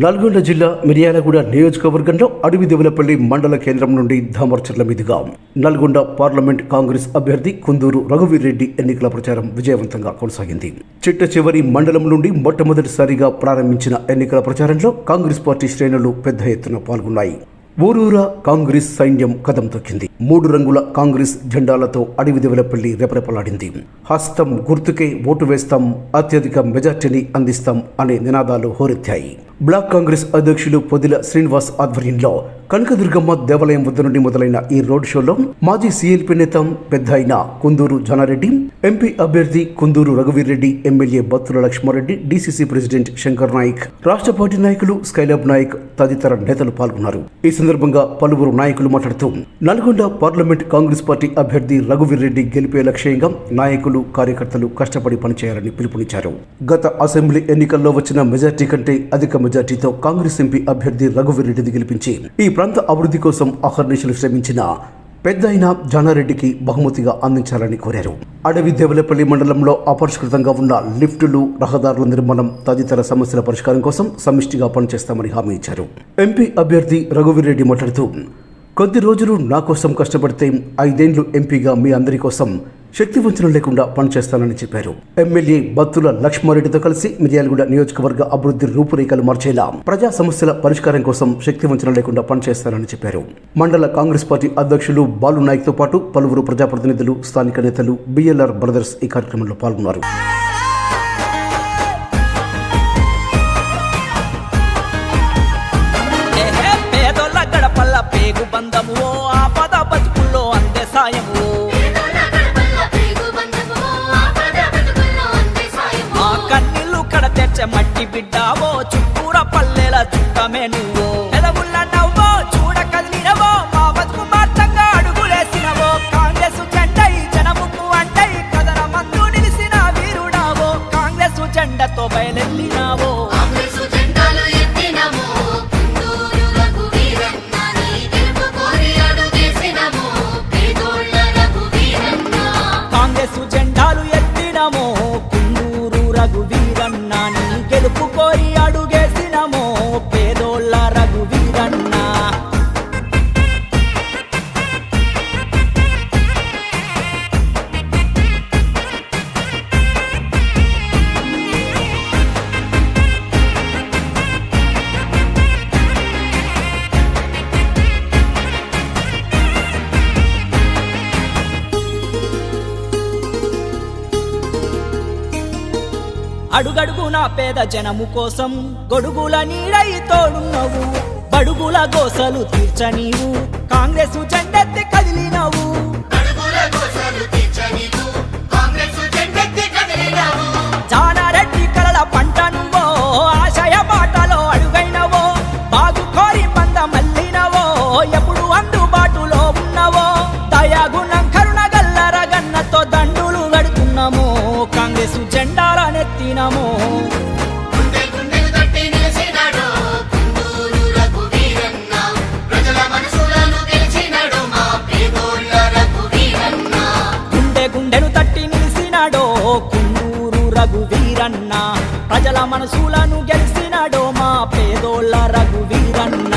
నల్గొండ జిల్లా మిర్యాలగూడ నియోజకవర్గంలో అడవి దేవులపల్లి మండల కేంద్రం నుండి ధామర్చర్ల మీదుగా నల్గొండ పార్లమెంట్ కాంగ్రెస్ అభ్యర్థి కుందూరు రఘువీర్రెడ్డి ఎన్నికల ప్రచారం విజయవంతంగా కొనసాగింది. చిట్ట చివరి మండలం నుండి మొట్టమొదటిసారిగా ప్రారంభించిన ఎన్నికల ప్రచారంలో కాంగ్రెస్ పార్టీ శ్రేణులు పెద్ద ఎత్తున పాల్గొన్నాయి. ఊరూరా కాంగ్రెస్ సైన్యం కదం తొక్కింది. మూడు రంగుల కాంగ్రెస్ జెండాలతో అడవి దేవులపల్లి రెపరెపలాడింది. హస్తం గుర్తుకే ఓటు వేస్తాం అత్యధిక మెజార్టీని అందిస్తాం అనే నినాదాలు హోరెత్తాయి. బ్లాక్ కాంగ్రెస్ అధ్యక్షులు పొదిల శ్రీనివాస్ ఆధ్వర్యంలో కనకదుర్గమ్మ దేవాలయం వద్ద నుండి మొదలైన ఈ రోడ్ షోలో మాజీ సీఎల్పీ నేత పెద్ద అయిన కుందూరు జానారెడ్డి ఎంపీ అభ్యర్థి Kunduru Raghuveer Reddy MLA Battula Lakshma Reddy DCC president Shankar Naik రాష్ట్ర పార్టీ నాయకులు స్కైలాబ్ నాయక్ తదితర నేతలు పాల్గొన్నారు. ఈ సందర్భంగా పలువురు నాయకులు మాట్లాడుతూ నల్గొండ పార్లమెంట్ కాంగ్రెస్ పార్టీ అభ్యర్థి రఘువీర్ రెడ్డి గెలిపే లక్ష్యంగా నాయకులు కార్యకర్తలు కష్టపడి పనిచేయాలని పిలుపునిచ్చారు. గత అసెంబ్లీ ఎన్నికల్లో వచ్చిన మెజార్టీ కంటే అధిక మెజార్టీతో కాంగ్రెస్ ఎంపీ అభ్యర్థి రఘువీరెడ్డిని గెలిపించి ఈ ప్రాంత అభివృద్ధి కోసం అహర్నిశలు శ్రమించిన పెద్ద అయిన జానారెడ్డికి బహుమతిగా అందించాలని కోరారు. అడవి దేవలపల్లి మండలంలో అపరిష్కృతంగా ఉన్న లిఫ్టులు రహదారుల నిర్మాణం తదితర సమస్యల పరిష్కారం కోసం సమిష్టిగా పనిచేస్తామని హామీ ఇచ్చారు. ఎంపీ అభ్యర్థి రఘువీరెడ్డి మాట్లాడుతూ కొద్ది రోజులు నా కోసం కష్టపడితే ఐదేండ్లు ఎంపీగా మీ అందరి కోసం శక్తి వంచన లేకుండా పనిచేస్తానని చెప్పారు. ఎమ్మెల్యే బత్తుల లక్ష్మారెడ్డితో కలిసి మిర్యాలగూడ నియోజకవర్గ అభివృద్ధి రూపురేఖలు మార్చేలా ప్రజా సమస్యల పరిష్కారం కోసం శక్తి వంచన లేకుండా పనిచేస్తానని చెప్పారు. మండల కాంగ్రెస్ పార్టీ అధ్యక్షులు బాలు నాయక్తో పాటు పలువురు ప్రజాప్రతినిధులు స్థానిక నేతలు బిఎల్ఆర్ బ్రదర్స్ ఈ కార్యక్రమంలో పాల్గొన్నారు. తెచ్చ మట్టి బిడ్డావో చుట్టూర పల్లెల చుట్టమే నువ్వు. అడుగడుగు నా పేద జనము కోసం గొడుగుల నీడై తోడున్నవు బడుగుల గోసలు తీర్చనీవు కాంగ్రెస్ జెండెత్తి కదిలినవు. మనసులను గెలిచినాడో మా పేదోళ్ళ రఘువీరన్న.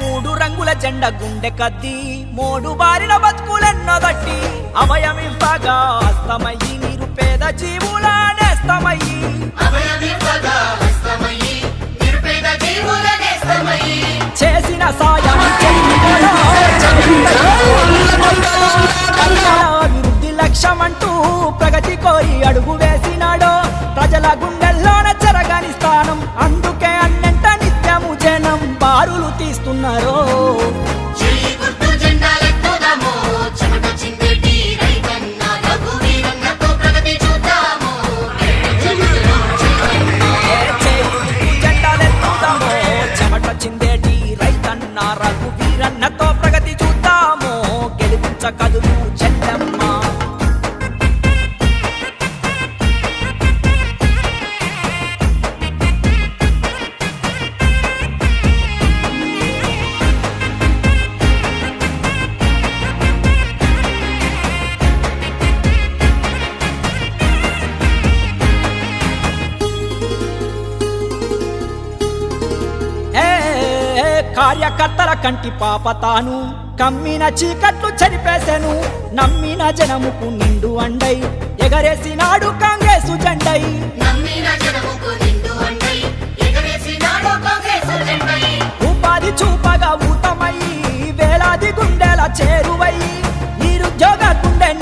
మూడు రంగుల జెండ గుండె కద్దీ. మూడు బారిన బతుకులెన్నో బట్టి అభయమివ్వగా అస్తమయ్యి నిరుపేద జీవుల నేస్తమయ్యి చేసిన సాయం అభివృద్ధి లక్ష్యమంటూ ప్రగతి కోరి అడుగు వేసినాడో ప్రజల గుండెల్లోన చెరగని స్థానం. అందుకే అన్నంట నిత్యము జనం బారులు తీస్తున్నారో. వీరన్నతో ప్రగతి చూద్దాము గెలిపించ కదులు కంటి పాప తాను. కమ్మిన చీకట్లు చరిపేసెను. నమ్మిన జనముకు నిండు అండై. ఎగరేసినాడు కాంగ్రెసు జెండై. ఉపాధి చూపగా ఊతమై. వేలాది గుండెల చేరువై. నిరుద్యోగ గుండె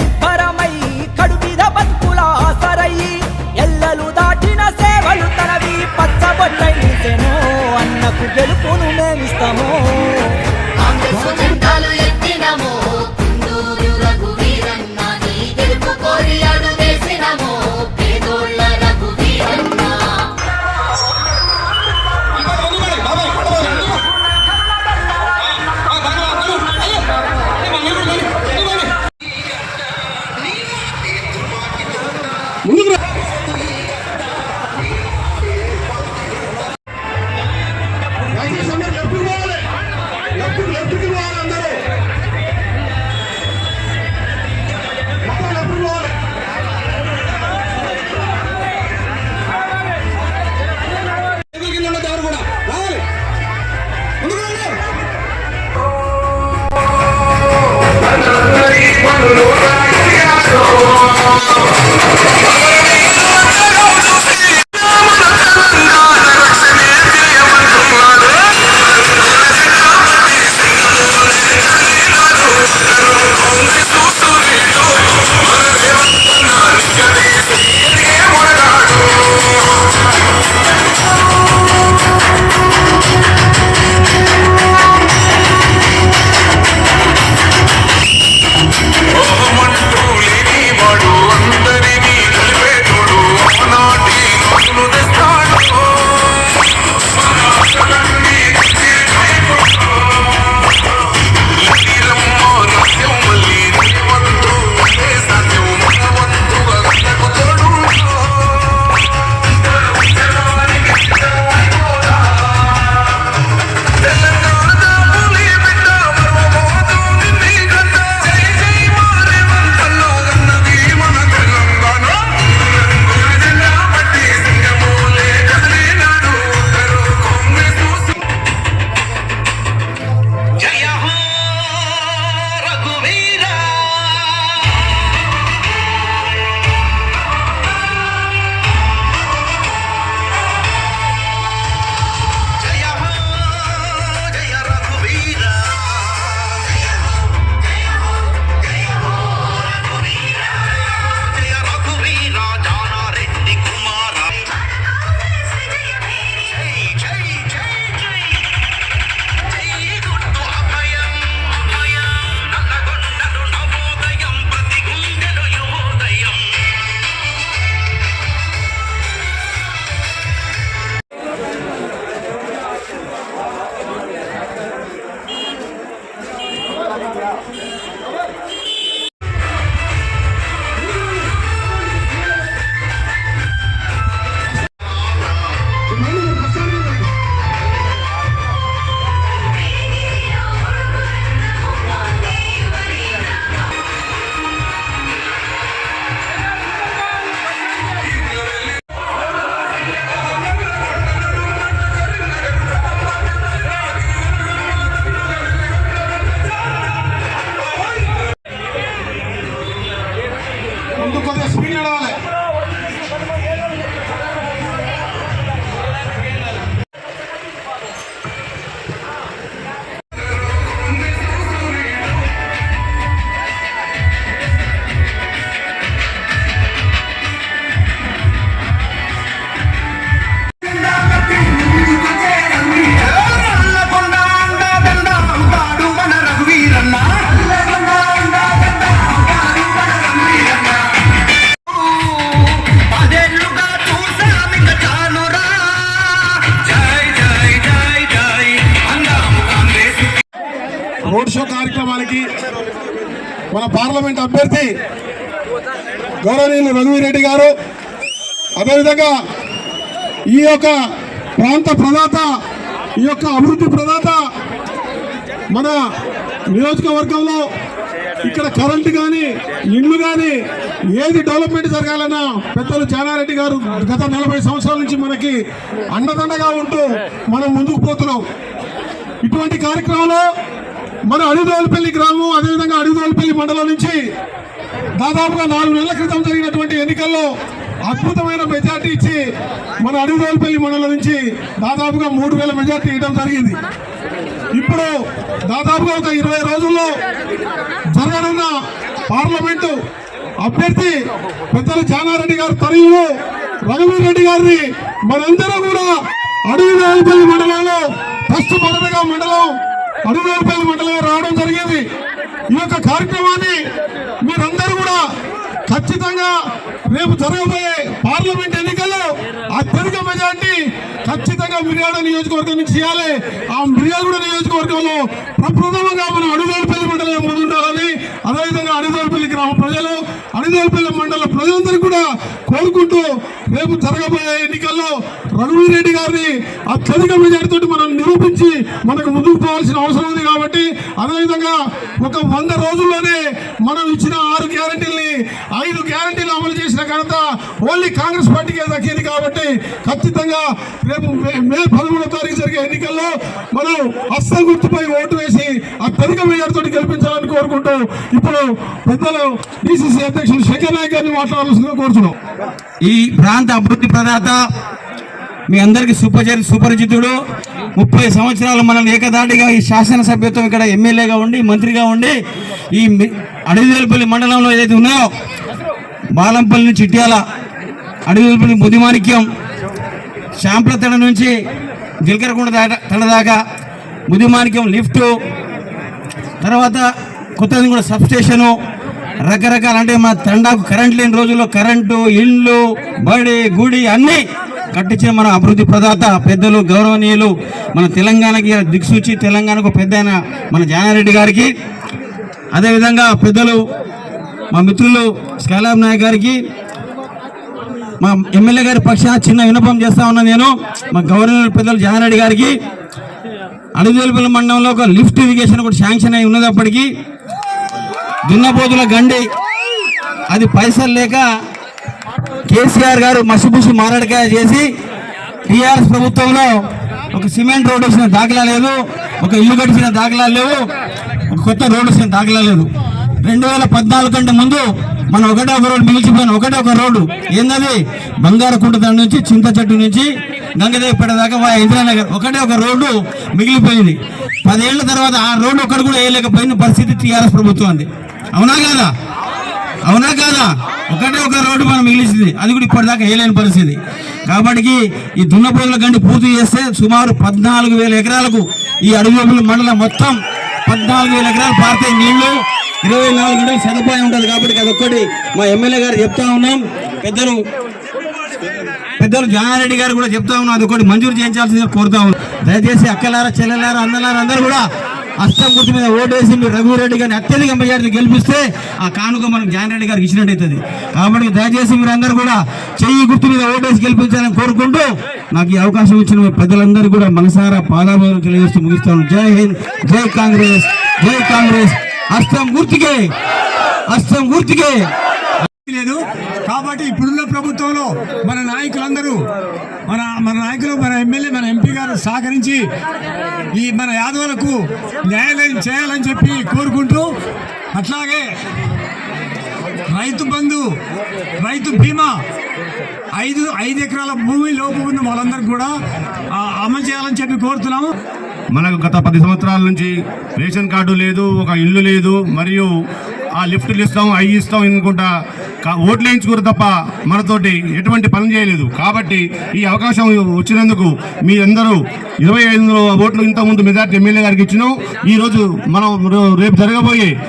మన పార్లమెంట్ అభ్యర్థి గౌరవనీయులు రఘువీరెడ్డి గారు. అదేవిధంగా ఈ యొక్క ప్రాంత ప్రదాత ఈ యొక్క అభివృద్ధి ప్రదాత మన నియోజకవర్గంలో ఇక్కడ కరెంటు కానీ ఇల్లు కానీ ఏది డెవలప్మెంట్ జరగాలన్నా పెద్దలు చానారెడ్డి గారు గత నలభై సంవత్సరాల నుంచి మనకి అండదండగా ఉంటూ మనం ముందుకు పోతున్నాం. ఇటువంటి కార్యక్రమంలో మన అడుగుదోలపల్లి గ్రామం అదేవిధంగా అడుగుదోలపల్లి మండలం నుంచి దాదాపుగా నాలుగు నెలల క్రితం జరిగినటువంటి ఎన్నికల్లో అద్భుతమైన మెజార్టీ ఇచ్చి మన అడుగుదోలపల్లి మండలం నుంచి దాదాపుగా మూడు వేల మెజార్టీ ఇవ్వడం జరిగింది. ఇప్పుడు దాదాపుగా ఒక ఇరవై రోజుల్లో జరగనున్న పార్లమెంటు అభ్యర్థి పెద్దలు జానారెడ్డి గారు తనయులు రఘువీర్ రెడ్డి గారిని మనందరం కూడా అడవివేలపల్లి మండలంలో ఫస్ట్ మొదటగా మండలం అడవివేలపల్లి మండలంగా రావడం జరిగింది. ఈ యొక్క కార్యక్రమాన్ని మీరందరూ కూడా ఖచ్చితంగా రేపు జరగబోయే పార్లమెంట్ ఎన్నికల్లో అత్యధిక మెజార్టీ ఖచ్చితంగా మిర్యాడ నియోజకవర్గం నుంచి చేయాలి. ఆ మిర్యాలగూడ నియోజకవర్గంలో ప్రప్రథమంగా మనం అడుగుదలపల్లి మండలం ముందుండాలని అదేవిధంగా అడుగుదలపల్లి గ్రామ ప్రజలు అడుగుదలపల్లి మండల ప్రజలందరూ కూడా కోరుకుంటూ రేపు జరగబోయే ఎన్నికల్లో రఘువీర్ రెడ్డి గారిని అత్యధిక మెజార్టీతో మనం నిరూపించి మనకు ముందుకు పోవాల్సిన అవసరం ఉంది కాబట్టి అదేవిధంగా ఒక వంద రోజుల్లోనే మనం ఇచ్చిన ఆరు గ్యారంటీల్ని ఐదు గ్యారంటీలు అమలు చేసిన ఘనత ఓన్లీ కాంగ్రెస్ పార్టీకే దక్కింది కాబట్టి ఖచ్చితంగా రేపు మే- మే పదమూడో తారీఖు జరిగే ఎన్నికల్లో మనం అస్సలు గుర్తుపై ఓటు వేసి అత్యధిక మెజార్టీతో గెలిపించాలని కోరుకుంటూ ఇప్పుడు పెద్దలు డిసిసి అధ్యక్షులు శంకర్ నాయక్ గారిని మాట్లాడాల్సిందిగా కోరుతున్నాం ఈ ప్రాంత అభివృద్ధి ప్రదాత మీ అందరికీ సుపరి సుపరిచితుడు. ముప్పై సంవత్సరాలు మనం ఏకదాటిగా ఈ శాసనసభ్యత్వం ఇక్కడ ఎమ్మెల్యేగా ఉండి మంత్రిగా ఉండి ఈ అడవిదలపల్లి మండలంలో ఏదైతే ఉన్నాయో బాలంపల్లి నుంచి ఇట్యాల అడవిదలపల్లి ముదిమాణిక్యం శాంప్లతడ నుంచి గిల్కరకొండ దాట తడ దాకా ముదిమాణిక్యం లిఫ్టు తర్వాత కొత్తది కూడా సబ్ స్టేషను రకరకాల అంటే మా తండాకు కరెంట్ లేని రోజుల్లో కరెంటు ఇళ్ళు బడి గుడి అన్నీ కట్టించిన మన అభివృద్ధి ప్రదాత పెద్దలు గౌరవనీయులు మన తెలంగాణకి దిక్సూచి తెలంగాణకు పెద్ద మన జానారెడ్డి గారికి అదేవిధంగా పెద్దలు మా మిత్రులు స్కైలాబ్ నాయక్ గారికి మా ఎమ్మెల్యే గారి పక్షాన చిన్న వినపం చేస్తా ఉన్నా నేను మా గవర్నర్ పెద్దలు జగన్రెడ్డి గారికి. అడుగుదలపల్లి మండలంలో ఒక లిఫ్ట్ ఇరిగేషన్ కూడా శాంక్షన్ అయి ఉన్నదప్పటికీ దున్నపోతుల గండి అది పైసలు లేక కేసీఆర్ గారు మసిబుసి మారడికాయ చేసి టీఆర్ఎస్ ప్రభుత్వంలో ఒక సిమెంట్ రోడ్డు వచ్చిన దాఖలా లేదు ఒక ఇల్లు కట్టించిన దాఖలా లేవు ఒక కొత్త రోడ్డు వచ్చిన దాఖలా లేదు. రెండు వేల పద్నాలుగు కంటే ముందు మనం ఒకటే ఒక రోడ్డు మిగిలిచిపోయిన ఒకటే ఒక రోడ్డు. ఏందది? బంగారకుంట దాని నుంచి చింత చెట్టు నుంచి గంగదేవిపేట దాకా ఇంద్రానగర్. ఒకటే ఒక రోడ్డు మిగిలిపోయింది. పదేళ్ళ తర్వాత ఆ రోడ్డు ఒకటి కూడా వేయలేకపోయిన పరిస్థితి టీఆర్ఎస్ ప్రభుత్వం అంది. అవునా కదా? అవునా కాదా? ఒకటే ఒక రోడ్డు మనం మిగిలిచింది. అది కూడా ఇప్పటిదాకా వేయలేని పరిస్థితి. కాబట్టి ఈ దున్నపోతుల గండి పూర్తి చేస్తే సుమారు పద్నాలుగు వేల ఎకరాలకు ఈ అడవి మండలం మొత్తం పద్నాలుగు వేల ఎకరాలు పారితే నీళ్ళు. ఇరవై నాలుగు గంటలు సదుపాయం ఉంటుంది కాబట్టి అదొక్కటి మా ఎమ్మెల్యే గారు చెప్తా ఉన్నాం. పెద్దలు పెద్దలు జానారెడ్డి గారు కూడా చెప్తా ఉన్నాం అదొకటి మంజూరు చేయించాల్సిందిగా కోరుతా ఉన్నాం దయచేసి అక్కలారా చెల్లెలారా అన్నలారా అందరూ కూడా అస్సం గుర్తు మీద ఓటేసి మీరు రఘురెడ్డి గారిని అత్యధిక మెజార్టీ గెలిపిస్తే ఆ కానుక మనకు జానరెడ్డి గారికి ఇచ్చినట్టు అవుతుంది కాబట్టి దయచేసి మీరు అందరూ కూడా చెయ్యి గుర్తు మీద ఓటేసి గెలిపించాలని కోరుకుంటూ నాకు ఈ అవకాశం ఇచ్చిన ప్రజలందరూ కూడా మనసారా పాదాభావం తెలియజేస్తూ ముగిస్తాను. జై హింద్ జై కాంగ్రెస్ జై కాంగ్రెస్. అస్సం గుర్తుకే అస్సం గుర్తుకే. లేదు. కాబట్టి ఇప్పుడున్న ప్రభుత్వంలో మన నాయకులందరూ మన మన నాయకులు మన ఎమ్మెల్యే మన ఎంపీ గారు సహకరించి ఈ మన యాదవులకు న్యాయాలయం చేయాలని చెప్పి కోరుకుంటూ అట్లాగే రైతు బంధు రైతు బీమా ఐదు ఐదు ఎకరాల భూమి లోపు ఉన్న వాళ్ళందరికీ కూడా అమలు చేయాలని చెప్పి కోరుతున్నాము. మనకు గత పది సంవత్సరాల నుంచి రేషన్ కార్డు లేదు ఒక ఇల్లు లేదు మరియు ఆ లిఫ్ట్లు ఇస్తాం అవి ఇస్తాం అనుకుంటా ఓట్లు వేయించుకోరు తప్ప మనతోటి ఎటువంటి పని చేయలేదు. కాబట్టి ఈ అవకాశం వచ్చినందుకు మీ అందరూ ఇరవై ఐదు ఓట్లు ఇంతకుముందు మెజార్టీ ఎమ్మెల్యే గారికి ఇచ్చినాం. ఈరోజు మనం రేపు- రేపు జరగబోయే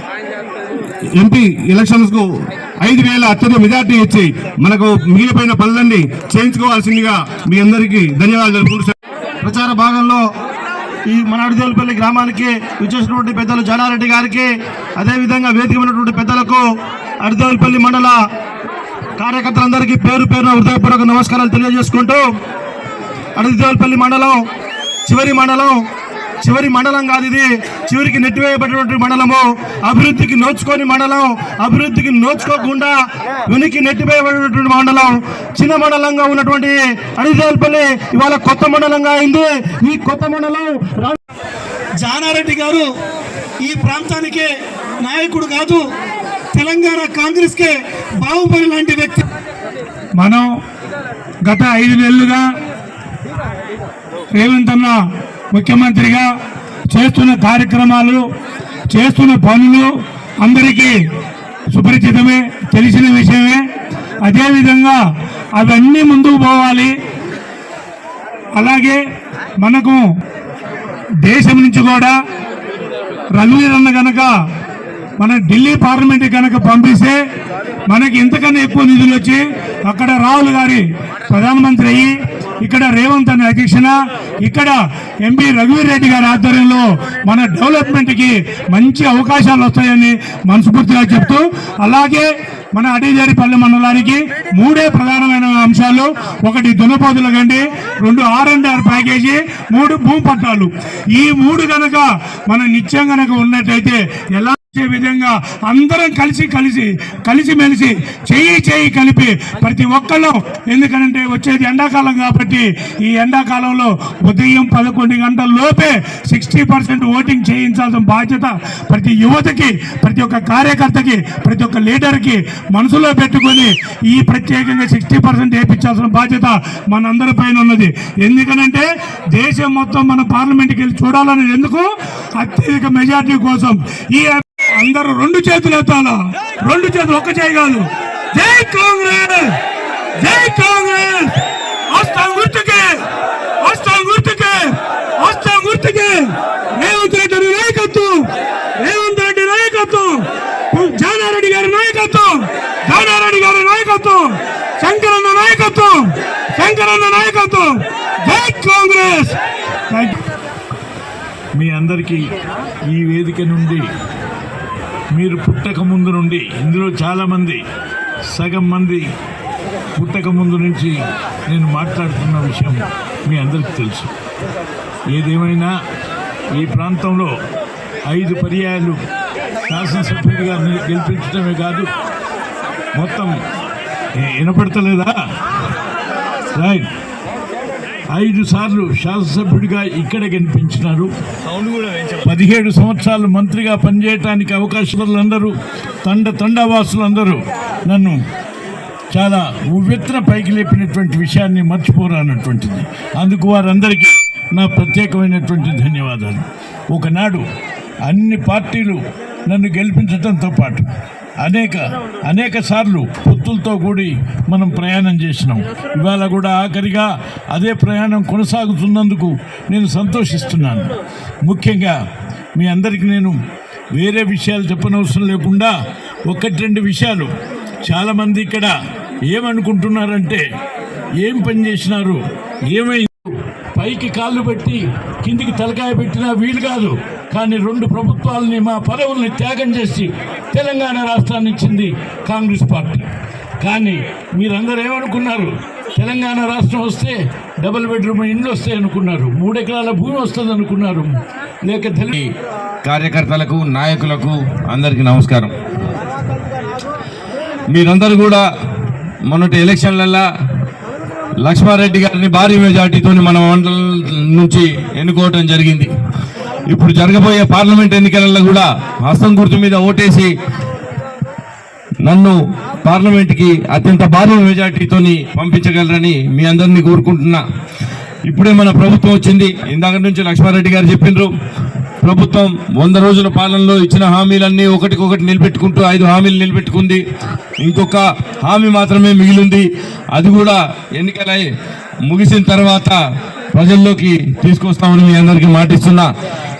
ఎంపీ ఎలక్షన్స్కు ఐదు వేల అత్యంత మెజార్టీ ఇచ్చి మనకు మిగిలిపోయిన పనులన్నీ చేయించుకోవాల్సిందిగా మీ అందరికీ ధన్యవాదాలు తెలుపుకుంటూ ప్రచార భాగంలో ఈ మన అడిదేలపల్లి గ్రామానికి విచ్చేసినటువంటి పెద్దలు జానారెడ్డి గారికి అదేవిధంగా వేదిక ఉన్నటువంటి పెద్దలకు అడిదేలపల్లి మండల కార్యకర్తలందరికీ పేరు పేరున హృదయపూర్వక నమస్కారాలు తెలియజేసుకుంటూ అడిదేలపల్లి మండలం చివరి మండలం చివరి మండలం కాదు ఇది చివరికి నెట్టివేయబడినటువంటి మండలము. అభివృద్ధికి నోచుకొని మండలం అభివృద్ధికి నోచుకోకుండా వెనికి నెట్టివేయబడినటువంటి మండలం. చిన్న మండలంగా ఉన్నటువంటి అడిదేలపల్లి ఇవాళ కొత్త మండలంగా అయింది. ఈ కొత్త మండలం జానారెడ్డి గారు ఈ ప్రాంతానికి నాయకుడు కాదు. తెలంగాణ కాంగ్రెస్కే బాహుబలి లాంటి వ్యక్తి. మనం గత ఐదు నెలలుగా రేవంత్ అన్న ముఖ్యమంత్రిగా చేస్తున్న కార్యక్రమాలు చేస్తున్న పనులు అందరికీ సుపరిచితమే తెలిసిన విషయమే. అదేవిధంగా అవన్నీ ముందుకు పోవాలి. అలాగే మనకు దేశం నుంచి కూడా రఘువీర్ అన్న మన ఢిల్లీ పార్లమెంట్ కనుక పంపిస్తే మనకి ఇంతకన్నా ఎక్కువ నిధులు వచ్చి అక్కడ రాహుల్ గారి ప్రధానమంత్రి అయ్యి ఇక్కడ రేవంత్ అనే అధ్యక్షణ ఇక్కడ ఎంపీ రఘువీర్ రెడ్డి గారి ఆధ్వర్యంలో మన డెవలప్మెంట్కి మంచి అవకాశాలు వస్తాయని మనస్ఫూర్తిగా చెప్తూ అలాగే మన అడిజారిపల్లి మండలానికి మూడే ప్రధానమైన అంశాలు ఒకటి దునపోతుల గండి రెండు ఆర్ అండ్ ఆర్ ప్యాకేజీ మూడు భూపట్టాలు. ఈ మూడు కనుక మన నిత్యం కనుక ఉన్నట్టయితే ఎలా ఇచ్చే విధంగా అందరం కలిసి కలిసి కలిసి మెలిసి చేయి చేయి కలిపి ప్రతి ఒక్కళ్ళు ఎందుకంటే వచ్చేది ఎండాకాలం కాబట్టి ఈ ఎండాకాలంలో ఉదయం పదకొండు గంటల లోపే సిక్స్టీ పర్సెంట్ ఓటింగ్ చేయించాల్సిన బాధ్యత ప్రతి యువతకి ప్రతి ఒక్క కార్యకర్తకి ప్రతి ఒక్క లీడర్కి మనసులో పెట్టుకొని ఈ ప్రత్యేకంగా సిక్స్టీ పర్సెంట్ వేయించాల్సిన బాధ్యత మనందరి పైన ఉన్నది. ఎందుకనంటే దేశం మొత్తం మన పార్లమెంట్కి వెళ్ళి చూడాలని ఎందుకు అత్యధిక మెజార్టీ కోసం ఈ అందరూ రెండు చేతులు ఎత్తాలా? రెండు చేతులు ఒక్క చేయి కాదు. జై కాంగ్రెస్! జై కాంగ్రెస్! వస్తాం గుర్తుకే! వస్తాం గుర్తుకే! వస్తాం గుర్తుకే! రేవంత్ రెడ్డి నాయకత్వం! రేవంత్ రెడ్డి నాయకత్వం! జానారెడ్డి గారి నాయకత్వం! జానారెడ్డి గారి నాయకత్వం! శంకరన్న నాయకత్వం! శంకరన్న నాయకత్వం! జై కాంగ్రెస్! థ్యాంక్ యూ మీ అందరికీ ఈ వేదిక నుండి మీరు పుట్టక ముందు నుండి ఇందులో చాలామంది సగం మంది పుట్టక ముందు నుంచి నేను మాట్లాడుతున్న విషయం మీ అందరికీ తెలుసు. ఏదేమైనా ఈ ప్రాంతంలో ఐదు పర్యాయాలు శాసనసభ్యుడిగా గెలిపించడమే కాదు మొత్తం వినపడతలేదా? రైట్. ఐదు సార్లు శాసనసభ్యుడిగా ఇక్కడ కనిపించినారు పదిహేడు సంవత్సరాలు మంత్రిగా పనిచేయటానికి అవకాశాలందరూ తండ తండావాసులందరూ నన్ను చాలా ఉవ్వెత్తున పైకి లేపినటువంటి విషయాన్ని మర్చిపోరానటువంటిది. అందుకు వారందరికీ నా ప్రత్యేకమైనటువంటి ధన్యవాదాలు. ఒకనాడు అన్ని పార్టీలు నన్ను గెలిపించడంతో పాటు అనేక అనేక సార్లు పొత్తులతో కూడి మనం ప్రయాణం చేసినాం. ఇవాళ కూడా ఆఖరిగా అదే ప్రయాణం కొనసాగుతున్నందుకు నేను సంతోషిస్తున్నాను. ముఖ్యంగా మీ అందరికీ నేను వేరే విషయాలు చెప్పనవసరం లేకుండా ఒకటి రెండు విషయాలు. చాలామంది ఇక్కడ ఏమనుకుంటున్నారంటే ఏం పని చేసినారు ఏమైంది? పైకి కాళ్ళు పెట్టి కిందికి తలకాయ పెట్టినా వీలు కాదు. కానీ రెండు ప్రభుత్వాలని మా పదవుల్ని త్యాగం చేసి తెలంగాణ రాష్ట్రాన్ని ఇచ్చింది కాంగ్రెస్ పార్టీ. కానీ మీరందరూ ఏమనుకున్నారు? తెలంగాణ రాష్ట్రం వస్తే డబుల్ బెడ్రూమ్ ఇండ్లు వస్తాయి అనుకున్నారు. మూడెకరాల భూమి వస్తుంది అనుకున్నారు. లేక తెలి కార్యకర్తలకు నాయకులకు అందరికీ నమస్కారం. మీరందరూ కూడా మొన్నటి ఎలక్షన్లల్లో లక్ష్మారెడ్డి గారిని భారీ మెజార్టీతో మన మండలం నుంచి ఎన్నుకోవటం జరిగింది. ఇప్పుడు జరగబోయే పార్లమెంట్ ఎన్నికలలో కూడా హస్తం గుర్తు మీద ఓటేసి నన్ను పార్లమెంట్కి అత్యంత భారీ మెజార్టీతోని పంపించగలరని మీ అందరినీ కోరుకుంటున్నా. ఇప్పుడే మన ప్రభుత్వం వచ్చింది. ఇందాక నుంచి లక్ష్మారెడ్డి గారు చెప్పిండ్రు ప్రభుత్వం వంద రోజుల పాలనలో ఇచ్చిన హామీలన్నీ ఒకటికొకటి నిలబెట్టుకుంటూ ఐదు హామీలు నిలబెట్టుకుంది. ఇంకొక హామీ మాత్రమే మిగిలింది. అది కూడా ఎన్నికలై ముగిసిన తర్వాత ప్రజల్లోకి తీసుకొస్తామని మీ అందరికీ మాటిస్తున్నా.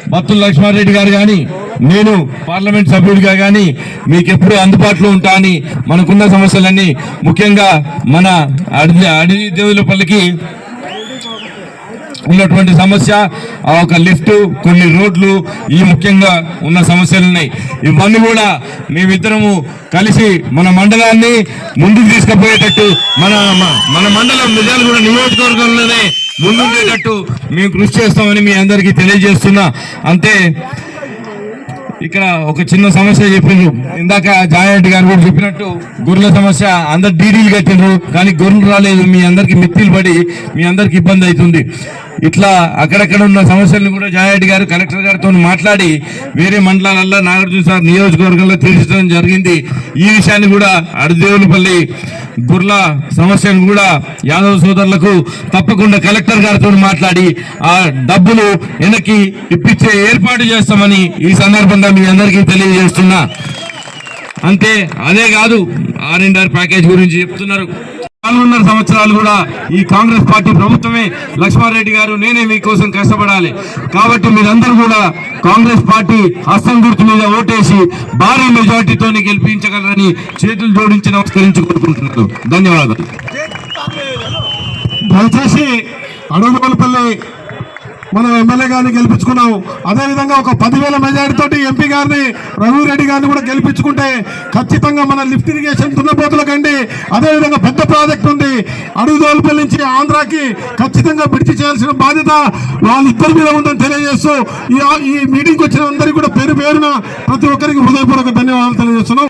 బత్తుల లక్ష్మారెడ్డి గారు కానీ నేను పార్లమెంట్ సభ్యుడిగా కానీ మీకు ఎప్పుడు అందుబాటులో ఉంటా అని మనకున్న సమస్యలన్నీ ముఖ్యంగా మన అడి దేవుల దేవులపల్లికి ఉన్నటువంటి సమస్య ఆ ఒక లిఫ్ట్ కొన్ని రోడ్లు ఈ ముఖ్యంగా ఉన్న సమస్యలు ఉన్నాయి. ఇవన్నీ కూడా మేమిద్దరము కలిసి మన మండలాన్ని ముందుకు తీసుకుపోయేటట్టు మన మన మండలం నిజాలు నియోజకవర్గంలోనే ముందుండేటట్టు మేము కృషి చేస్తామని మీ అందరికీ తెలియజేస్తున్నా. అంతే ఇక్కడ ఒక చిన్న సమస్య చెప్పిండ్రు ఇందాక జాయింట్ గారు కూడా చెప్పినట్టు గొర్రెల సమస్య అందరు డీడీలు కట్టిండ్రు కానీ గొర్రెలు రాలేదు. మీ అందరికి మిత్తిలు పడి మీ అందరికి ఇబ్బంది అవుతుంది. ఇట్లా అక్కడక్కడ ఉన్న సమస్యలను కూడా జాయారెడ్డి గారు కలెక్టర్ గారితో మాట్లాడి వేరే మండలాలలో నాగార్జున సార్ నియోజకవర్గంలో తీర్చడం జరిగింది. ఈ విషయాన్ని కూడా అడదేవులపల్లి గుర్ల సమస్యను కూడా యాదవ్ సోదరులకు తప్పకుండా కలెక్టర్ గారితో మాట్లాడి ఆ డబ్బులు వెనక్కి ఇప్పించే ఏర్పాటు చేస్తామని ఈ సందర్భంగా మీ అందరికీ తెలియజేస్తున్నా. అంతే అదే కాదు ఆర్ అండ్ ఆర్ ప్యాకేజ్ గురించి చెప్తున్నారు. నాలుగున్నర సంవత్సరాలు కూడా ఈ కాంగ్రెస్ పార్టీ ప్రభుత్వమే. లక్ష్మారెడ్డి గారు నేనే మీకోసం కష్టపడాలి. కాబట్టి మీరందరూ కూడా కాంగ్రెస్ పార్టీ హస్తం గుర్తు మీద ఓటేసి భారీ మెజార్టీతో గెలిపించగలరని చేతులు జోడించి నమస్కరించి కోరుకుంటున్నారు ధన్యవాదాలు. దయచేసి అడవులపల్లి మనం ఎమ్మెల్యే గారిని గెలిపించుకున్నాం. అదేవిధంగా ఒక పదివేల మెజారిటీ తోటి ఎంపీ గారిని రఘురెడ్డి గారిని కూడా గెలిపించుకుంటే ఖచ్చితంగా మన లిఫ్ట్ ఇరిగేషన్ దున్నపోతులకండి. అదేవిధంగా పెద్ద ప్రాజెక్ట్ ఉంది. అడుగుదోలుపల్లి నుంచి ఆంధ్రాకి ఖచ్చితంగా విడిచి చేయాల్సిన బాధ్యత వాళ్ళిద్దరి మీద ఉందని తెలియజేస్తూ ఈ ఈ మీటింగ్కి వచ్చిన అందరికీ కూడా పేరు పేరున ప్రతి ఒక్కరికి హృదయపూర్వక ధన్యవాదాలు తెలియజేస్తున్నాం.